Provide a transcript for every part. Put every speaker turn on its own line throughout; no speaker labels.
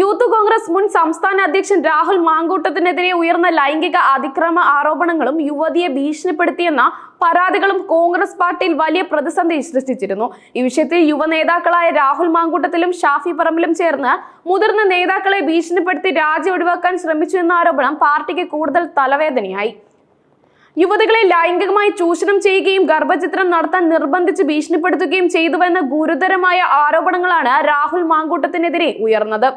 youth Congress മുൻ സംസ്ഥാന അധ്യക്ഷൻ രാഹുൽ മാങ്കൂട്ടത്തിനെതിരെ ഉയർന്ന ലൈംഗിക അതിക്രമ ആരോപണങ്ങളും യുവതിയെ ഭീഷണിപ്പെടുത്തിയെന്ന പരാതികളും കോൺഗ്രസ് പാർട്ടിയിൽ വലിയ പ്രതിസന്ധി സൃഷ്ടിച്ചിരുന്നു ഈ വിഷയത്തിൽ യുവ നേതാക്കളായ രാഹുൽ മാങ്കൂട്ടത്തിലും ഷാഫി പറമ്പിലും ചേർന്ന് മുതിർന്ന നേതാക്കളെ ഭീഷണിപ്പെടുത്തി രാജി ഒഴിവാക്കാൻ ശ്രമിച്ചു എന്ന ആരോപണം പാർട്ടിക്ക് കൂടുതൽ തലവേദനയായി യുവതികളെ ലൈംഗികമായി ചൂഷണം ചെയ്യുകയും ഗർഭചിത്രം നടത്താൻ നിർബന്ധിച്ച് ഭീഷണിപ്പെടുത്തുകയും ചെയ്തുവെന്ന ഗുരുതരമായ ആരോപണങ്ങളാണ് രാഹുൽ മാങ്കൂട്ടത്തിനെതിരെ ഉയർന്നത്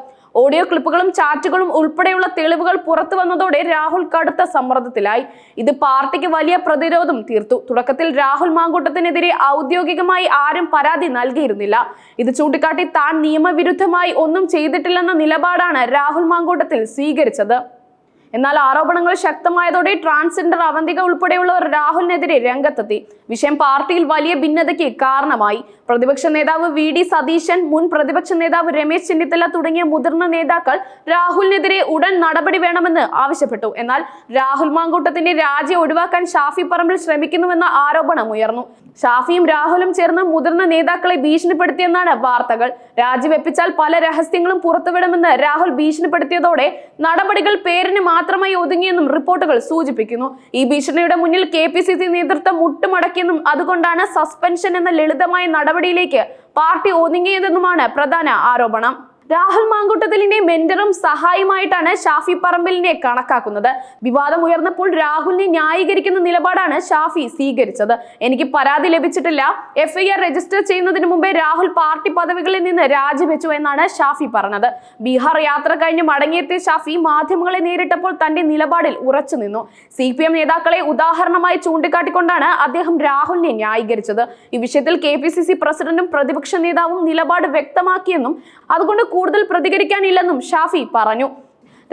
ഓഡിയോ ക്ലിപ്പുകളും ചാറ്റുകളും ഉൾപ്പെടെയുള്ള തെളിവുകൾ പുറത്തു വന്നതോടെ രാഹുൽ കടുത്ത സമ്മർദ്ദത്തിലായി ഇത് പാർട്ടിക്ക് വലിയ പ്രതിരോധം തീർത്തു തുടക്കത്തിൽ രാഹുൽ മാങ്കൂട്ടത്തിനെതിരെ ഔദ്യോഗികമായി ആരും പരാതി നൽകിയിരുന്നില്ല ഇത് ചൂണ്ടിക്കാട്ടി താൻ നിയമവിരുദ്ധമായി ഒന്നും ചെയ്തിട്ടില്ലെന്ന നിലപാടാണ് രാഹുൽ മാങ്കൂട്ടത്തിൽ സ്വീകരിച്ചത് എന്നാൽ ആരോപണങ്ങൾ ശക്തമായതോടെ ട്രാൻസ്ജെൻഡർ അവന്തിക ഉൾപ്പെടെയുള്ളവർ രാഹുലിനെതിരെ രംഗത്തെത്തി വിഷയം പാർട്ടിയിൽ വലിയ ഭിന്നതയ്ക്ക് കാരണമായി പ്രതിപക്ഷ നേതാവ് വി ഡി സതീശൻ മുൻ പ്രതിപക്ഷ നേതാവ് രമേശ് ചെന്നിത്തല തുടങ്ങിയ മുതിർന്ന നേതാക്കൾ രാഹുലിനെതിരെ ഉടൻ നടപടി വേണമെന്ന് ആവശ്യപ്പെട്ടു എന്നാൽ രാഹുൽ മാങ്കൂട്ടത്തിന്റെ രാജി ഒഴിവാക്കാൻ ഷാഫി പറമ്പിൽ ശ്രമിക്കുന്നുവെന്ന ആരോപണം ഉയർന്നു ഷാഫിയും രാഹുലും ചേർന്ന് മുതിർന്ന നേതാക്കളെ ഭീഷണിപ്പെടുത്തിയെന്നാണ് വാർത്തകൾ രാജിവെപ്പിച്ചാൽ പല രഹസ്യങ്ങളും പുറത്തുവിടുമെന്ന് രാഹുൽ ഭീഷണിപ്പെടുത്തിയതോടെ നടപടികൾ പേരിന് മാത്രം മാത്രമായി ഒതുങ്ങിയെന്നും റിപ്പോർട്ടുകൾ സൂചിപ്പിക്കുന്നു ഈ ഭീഷണിയുടെ മുന്നിൽ കെ പി സി സി നേതൃത്വം മുട്ടുമടക്കിയെന്നും അതുകൊണ്ടാണ് സസ്പെൻഷൻ എന്ന ലളിതമായ നടപടിയിലേക്ക് പാർട്ടി ഒതുങ്ങിയതെന്നുമാണ് പ്രധാന ആരോപണം രാഹുൽ മാങ്കൂട്ടത്തിലിന്റെ മെന്ററും സഹായിയുമായിട്ടാണ് ഷാഫി പറമ്പലിനെ കണക്കാക്കുന്നത് വിവാദം ഉയർന്നപ്പോൾ രാഹുലിനെ ന്യായീകരിക്കുന്ന നിലപാടാണ് ഷാഫി സ്വീകരിച്ചത് എനിക്ക് പരാതി ലഭിച്ചിട്ടില്ല എഫ്ഐആർ രജിസ്റ്റർ ചെയ്യുന്നതിന് മുമ്പേ രാഹുൽ പാർട്ടി പദവികളിൽ നിന്ന് രാജിവെച്ചു എന്നാണ് ഷാഫി പറഞ്ഞത് ബീഹാർ യാത്ര കഴിഞ്ഞ് മടങ്ങിയെത്തിയ ഷാഫി മാധ്യമങ്ങളെ നേരിട്ടപ്പോൾ തന്റെ നിലപാടിൽ ഉറച്ചു നിന്നു സി പി എം നേതാക്കളെ ഉദാഹരണമായി ചൂണ്ടിക്കാട്ടിക്കൊണ്ടാണ് അദ്ദേഹം രാഹുലിനെ ന്യായീകരിച്ചത് ഈ വിഷയത്തിൽ കെ പി സി സി പ്രസിഡന്റും പ്രതിപക്ഷ നേതാവും നിലപാട് വ്യക്തമാക്കിയെന്നും അതുകൊണ്ട് കൂടുതൽ പ്രതികരിക്കാനില്ലെന്നും ഷാഫി പറഞ്ഞു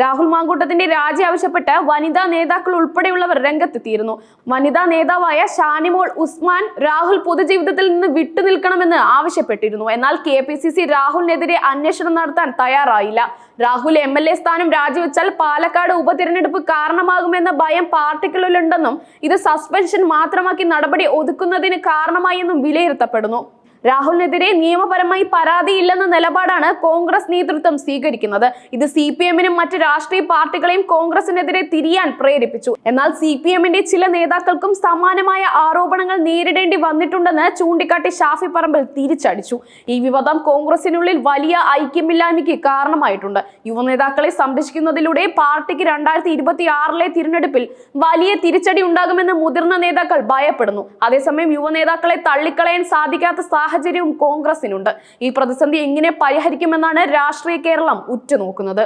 രാഹുൽ മാങ്കൂട്ടത്തിന്റെ രാജി ആവശ്യപ്പെട്ട് വനിതാ നേതാക്കൾ ഉൾപ്പെടെയുള്ളവർ രംഗത്തെത്തിയിരുന്നു വനിതാ നേതാവായ ഷാനിമോൾ ഉസ്മാൻ രാഹുൽ പൊതുജീവിതത്തിൽ നിന്ന് വിട്ടുനിൽക്കണമെന്ന് ആവശ്യപ്പെട്ടിരുന്നു എന്നാൽ കെ പി സി സി രാഹുലിനെതിരെ അന്വേഷണം നടത്താൻ തയ്യാറായില്ല രാഹുൽ എം എൽ എ സ്ഥാനം രാജിവെച്ചാൽ പാലക്കാട് ഉപതിരഞ്ഞെടുപ്പ് കാരണമാകുമെന്ന ഭയം പാർട്ടിക്കുള്ളിലുണ്ടെന്നും ഇത് സസ്പെൻഷൻ മാത്രമാക്കി നടപടി ഒതുക്കുന്നതിന് കാരണമായി എന്നും വിലയിരുത്തപ്പെടുന്നു രാഹുലിനെതിരെ നിയമപരമായി പരാതിയില്ലെന്ന നിലപാടാണ് കോൺഗ്രസ് നേതൃത്വം സ്വീകരിക്കുന്നത് ഇത് സി പി എമ്മിനും മറ്റ് രാഷ്ട്രീയ പാർട്ടികളെയും കോൺഗ്രസിനെതിരെ തിരിയാൻ പ്രേരിപ്പിച്ചു എന്നാൽ സി പി എമ്മിന്റെ ചില നേതാക്കൾക്കും സമാനമായ ആരോപണങ്ങൾ നേരിടേണ്ടി വന്നിട്ടുണ്ടെന്ന് ചൂണ്ടിക്കാട്ടി ഷാഫി പറമ്പിൽ തിരിച്ചടിച്ചു ഈ വിവാദം കോൺഗ്രസിനുള്ളിൽ വലിയ ഐക്യമില്ലായ്മയ്ക്ക് കാരണമായിട്ടുണ്ട് യുവനേതാക്കളെ സംരക്ഷിക്കുന്നതിലൂടെ പാർട്ടിക്ക് രണ്ടായിരത്തി ഇരുപത്തി ആറിലെ തിരഞ്ഞെടുപ്പിൽ വലിയ തിരിച്ചടി ഉണ്ടാകുമെന്ന് മുതിർന്ന നേതാക്കൾ ഭയപ്പെടുന്നു അതേസമയം യുവനേതാക്കളെ തള്ളിക്കളയാൻ സാധിക്കാത്ത സാഹചര്യം സാഹചര്യവും കോൺഗ്രസിനുണ്ട് ഈ പ്രതിസന്ധി എങ്ങനെ പരിഹരിക്കുമെന്നാണ് രാഷ്ട്രീയ കേരളം ഉറ്റുനോക്കുന്നത്